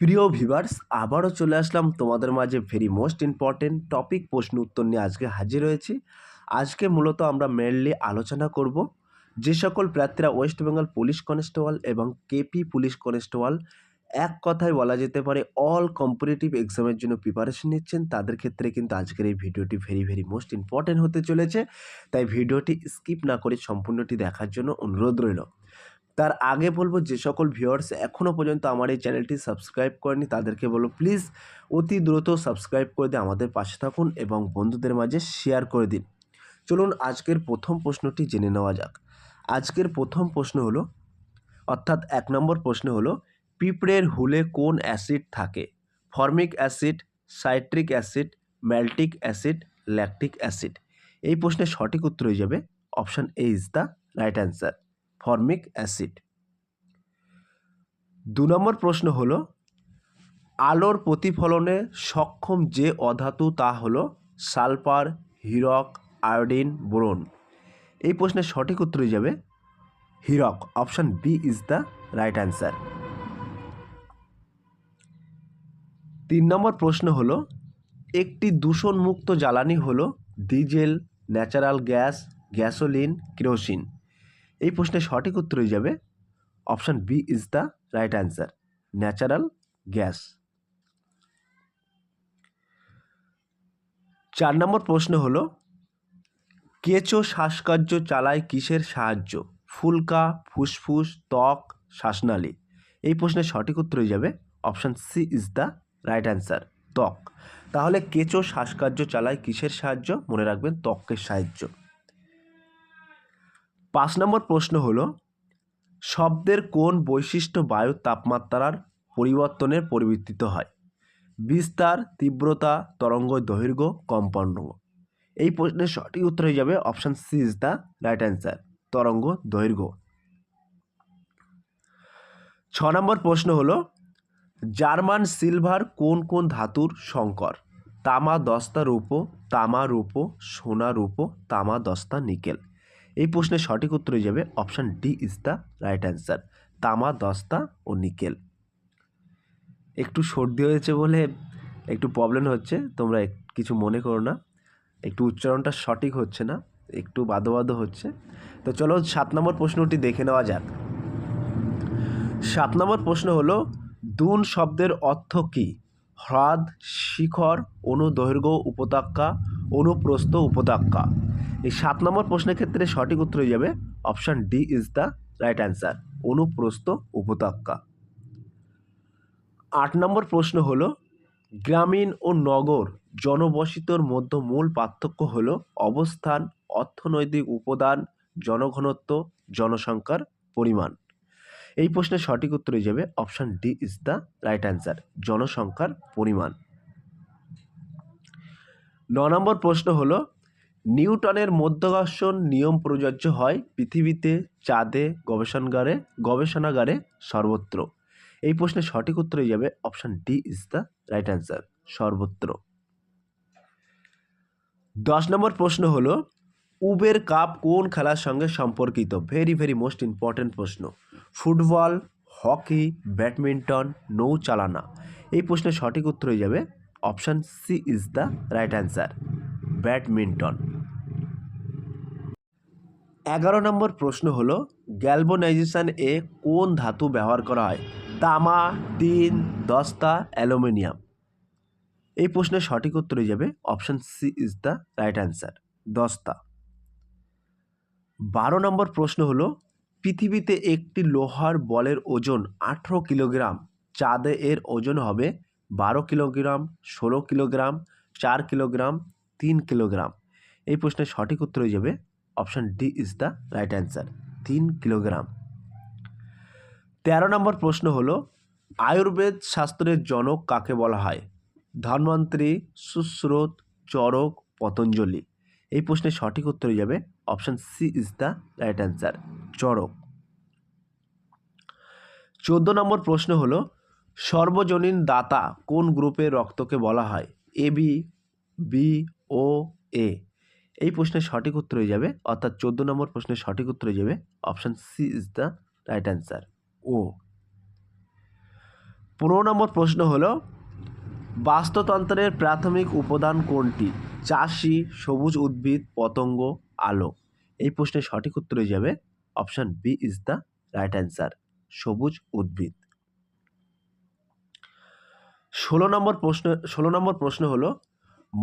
প্রিয় ভিভার্স আবারও চলে আসলাম তোমাদের মাঝে ভেরি মোস্ট ইম্পর্টেন্ট টপিক প্রশ্ন উত্তর নিয়ে আজকে হাজির হয়েছি। আজকে মূলত আমরা মেনলি আলোচনা করব যে সকল প্রার্থীরা ওয়েস্ট বেঙ্গল পুলিশ কনস্টেবল এবং কেপি পুলিশ কনস্টেবল এক কথায় বলা যেতে পারে অল কম্পিটিটিভ এক্সামের জন্য প্রিপারেশন নিচ্ছেন। তাদের ক্ষেত্রে কিন্তু আজকের এই ভিডিওটি ভেরি ভেরি মোস্ট ইম্পর্টেন্ট হতে চলেছে। তাই ভিডিওটি স্কিপ না করে সম্পূর্ণটি দেখার জন্য অনুরোধ রইল। তার আগে বলব, যে সকল ভিউয়ার্স এখনও পর্যন্ত আমার এই চ্যানেলটি সাবস্ক্রাইব করেনি, তাদেরকে বলব প্লিজ অতি দ্রুত সাবস্ক্রাইব করে দিয়ে আমাদের পাশে থাকুন এবং বন্ধুদের মাঝে শেয়ার করে দিন। চলুন আজকের প্রথম প্রশ্নটি জেনে নেওয়া যাক। আজকের প্রথম প্রশ্ন হলো, অর্থাৎ এক নম্বর প্রশ্ন হলো, পিঁপড়ের হুলে কোন অ্যাসিড থাকে? Formic acid citric acid maltic acid lactic acid এই প্রশ্নের সঠিক উত্তর হয়ে যাবে option A is the right answer formic acid. দু নম্বর প্রশ্ন হল, আলোর প্রতিফলনে সক্ষম যে অধাতু তা হল সালফার, হিরক, আয়োডিন, বোরন। এই প্রশ্নের সঠিক উত্তর যাবে Hirak. Option B is the right answer. তিন নম্বর প্রশ্ন হল, একটি দূষণমুক্ত জ্বালানি হল diesel, natural gas, gasoline, kerosene. এই প্রশ্নের সঠিক উত্তর হয়ে যাবে option B is the right answer, natural gas. চার নম্বর প্রশ্ন হলো, কেঁচো শ্বাসকার্য চালায় কিসের সাহায্য? ফুলকা, ফুসফুস, ত্বক, শ্বাসনালী। এই প্রশ্নের সঠিক উত্তর হয়ে যাবে option C is the right answer, ত্বক। তাহলে কেঁচো শ্বাসকার্য চালায় কিসের সাহায্য? মনে রাখবেন ত্বকের সাহায্য। পাঁচ নম্বর প্রশ্ন হলো, শব্দের কোন বৈশিষ্ট্য বায়ুর তাপমাত্রার পরিবর্তনের পরিবর্তিত হয়? বিস্তার, তীব্রতা, তরঙ্গ দৈর্ঘ্য কম্পন্ন এই প্রশ্নের সঠিক উত্তর হয়ে যাবে option C is the right answer, তরঙ্গ দৈর্ঘ্য। ছ নম্বর প্রশ্ন হলো, জার্মান সিলভার কোন কোন ধাতুর সংকর? তামা দস্তা রূপো, তামা রূপো, সোনা রূপো তামা দস্তা নিকেল। এই প্রশ্নের সঠিক উত্তর হয়ে যাবে option D is the right answer তামা, দস্তা ও নিকেল। একটু সর্দি হয়েছে বলে একটু প্রবলেম হচ্ছে, তোমরা কিছু মনে করো না। একটু উচ্চারণটা সঠিক হচ্ছে না, একটু বাদো বাদো হচ্ছে। তো চলো সাত নম্বর প্রশ্নটি দেখে নেওয়া যাক। সাত নম্বর প্রশ্ন হলো, দুন শব্দের অর্থ কী? হ্রদ, শিখর, অনুদৈর্ঘ্য, উপত্যকা, অনুপ্রস্থ, উপত্যকা। এই সাত নম্বর প্রশ্নের ক্ষেত্রে সঠিক উত্তর হয়ে যাবে option D is the right answer. অনুপ্রস্থ উপত্যকা। আট নম্বর প্রশ্ন হল, গ্রামীণ ও নগর জনবসিতর মধ্যে মূল পার্থক্য হল অবস্থান, অর্থনৈতিক উপাদান, জনঘনত্ব, জনসংখ্যার পরিমাণ। এই প্রশ্নের সঠিক উত্তর হয়ে যাবে option D is the right answer, জনসংখ্যার পরিমাণ। ন নম্বর প্রশ্ন হলো নিউটনের মধ্যাকর্ষণ নিয়ম প্রযোজ্য হয় পৃথিবীতে চাঁদে গবেষণাগারে গবেষণাগারে সর্বত্র। এই প্রশ্নের সঠিক উত্তর হয়ে যাবে option D is the right answer, সর্বত্র। দশ নম্বর প্রশ্ন হলো, উবের কাপ কোন খেলার সঙ্গে সম্পর্কিত? ভেরি ভেরি মোস্ট ইম্পর্ট্যান্ট প্রশ্ন। ফুটবল, হকি, ব্যাডমিন্টন, নৌচালনা। এই প্রশ্নের সঠিক উত্তর হয়ে যাবে option C is the right answer, badminton. এগারো নম্বর প্রশ্ন হলো গ্যালবোনাইজেশন এ কোন ধাতু ব্যবহার করা হয়? তামা, টিন, দস্তা, অ্যালুমিনিয়াম। এই প্রশ্নের সঠিক উত্তর যাবে option C is the right answer দস্তা। বারো নম্বর প্রশ্ন হলো, পৃথিবীতে একটি লোহার বলের ওজন আঠেরো কিলোগ্রাম, চাঁদে এর ওজন হবে বারো কিলোগ্রাম, ষোলো কিলোগ্রাম, চার কিলোগ্রাম, তিন কিলোগ্রাম। এই প্রশ্নের সঠিক উত্তর হয়ে যাবে option D is the right answer, তিন কিলোগ্রাম। তেরো নম্বর প্রশ্ন হলো, আয়ুর্বেদ শাস্ত্রের জনক কাকে বলা হয়? ধন্বন্তরী, সুশ্রোত, চরক, পতঞ্জলি। এই প্রশ্নের সঠিক উত্তর হয়ে যাবে option C is the right answer, Charak. চোদ্দ নম্বর প্রশ্ন হল, সর্বজনীন দাতা কোন গ্রুপের রক্তকে বলা হয়? A B B, O, A. এই প্রশ্নের সঠিক উত্তর হয়ে যাবে, অর্থাৎ চোদ্দ নম্বর প্রশ্নের সঠিক উত্তর হয়ে যাবে option C is the right answer O পনেরো নম্বর প্রশ্ন হলো, বাস্তুতন্ত্রের প্রাথমিক উপাদান কোনটি? চাষি, সবুজ উদ্ভিদ, পতঙ্গ, আলো। এই প্রশ্নের সঠিক উত্তর হয়ে যাবে option B is the right answer সবুজ উদ্ভিদ। ষোলো নম্বর প্রশ্ন, ষোলো নম্বর প্রশ্ন হলো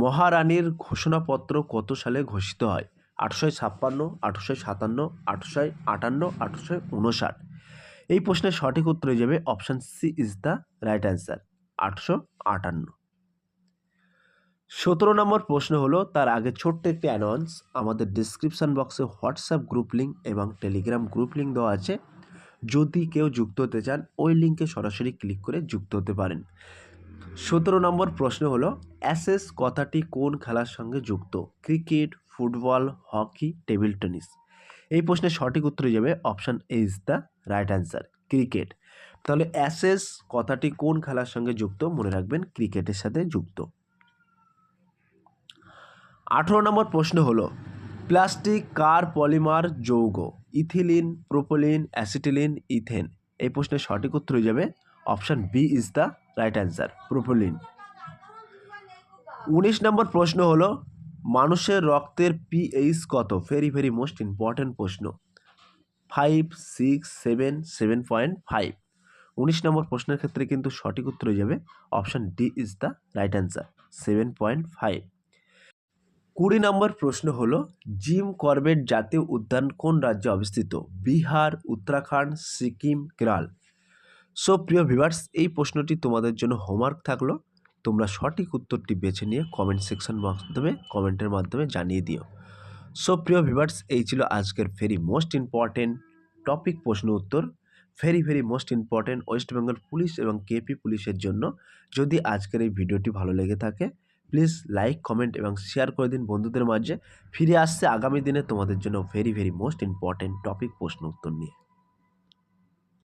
মহারানীর ঘোষণাপত্র কত সালে ঘোষিত হয়? আটশো ছাপ্পান্ন, আটশো সাতান্ন, আটশো আটান্ন, আটশো উনষাট এই প্রশ্নের সঠিক উত্তর হয়ে যাবে option C is the right answer আটশো আটান্ন। সতেরো নম্বর প্রশ্ন হলো, তার আগে ছোট্ট একটি অ্যানাউন্স আমাদের ডিসক্রিপশান বক্সে হোয়াটসঅ্যাপ গ্রুপ লিঙ্ক এবং টেলিগ্রাম গ্রুপ লিঙ্ক দেওয়া আছে। যদি কেউ যুক্ত হতে চান, ওই লিঙ্কে সরাসরি ক্লিক করে যুক্ত হতে পারেন। সতেরো নম্বর প্রশ্ন হলো, অ্যাসেস কথাটি কোন খেলার সঙ্গে যুক্ত? Cricket, football, hockey, table tennis? এই প্রশ্নের সঠিক উত্তর যাবে option A is the right answer, cricket. তাহলে অ্যাসেস কথাটি কোন খেলার সঙ্গে যুক্ত? মনে রাখবেন ক্রিকেটের সাথে যুক্ত। আঠেরো নম্বর প্রশ্ন হলো, প্লাস্টিক, কার পলিমার যৌগ? Ethylene, propylene, acetylene, ethane? এই প্রশ্নের সঠিক উত্তর হয়ে যাবে option B is the right answer propylene উনিশ নম্বর প্রশ্ন হলো, মানুষের রক্তের পিএইচ কত? ভেরি ভেরি মোস্ট ইম্পর্ট্যান্ট প্রশ্ন। Five six seven seven point five উনিশ নম্বর প্রশ্নের ক্ষেত্রে কিন্তু সঠিক উত্তর হয়ে যাবে। Option D is the right answer seven point five কুড়ি নম্বর প্রশ্ন হলো, জিম করবেট জাতীয় উদ্যান কোন রাজ্যে অবস্থিত? বিহার, উত্তরাখণ্ড, সিকিম, কেরাল। সো প্রিয় ভিভার্স এই প্রশ্নটি তোমাদের জন্য হোমওয়ার্ক থাকল। তোমরা সঠিক উত্তরটি বেছে নিয়ে কমেন্ট সেকশন মাধ্যমে কমেন্টের মাধ্যমে জানিয়ে দিও। সো প্রিয় ভিভার্স এই ছিল আজকের ভেরি মোস্ট ইম্পর্টেন্ট টপিক প্রশ্ন উত্তর। Very very most important West Bengal police এবং কেপি পুলিশের জন্য। যদি আজকের এই ভিডিওটি ভালো লেগে থাকে প্লিজ লাইক কমেন্ট এবং শেয়ার করে দিন বন্ধুদের মাঝে। ফিরে আসছে আগামী দিনে তোমাদের জন্য very very most important topic প্রশ্ন উত্তর নিয়ে।